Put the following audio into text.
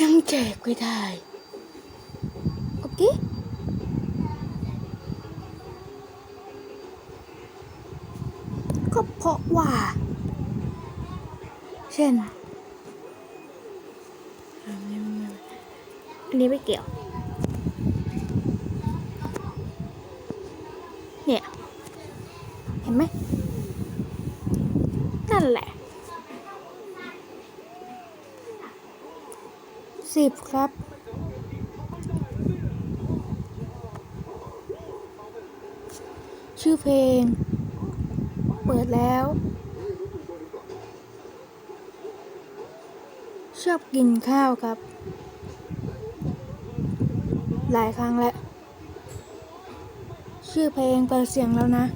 ยังแจกไม่ได้ โอเคก็เพราะว่า เช่น อันนี้ไม่เกี่ยว เนี่ย เห็นไหม นั่นแหละสิบครับชื่อเพลง เปิดแล้ว ชอบกินข้าวครับ หลายครั้งแล้ว ชื่อเพลงเปิดเสียงแล้วนะ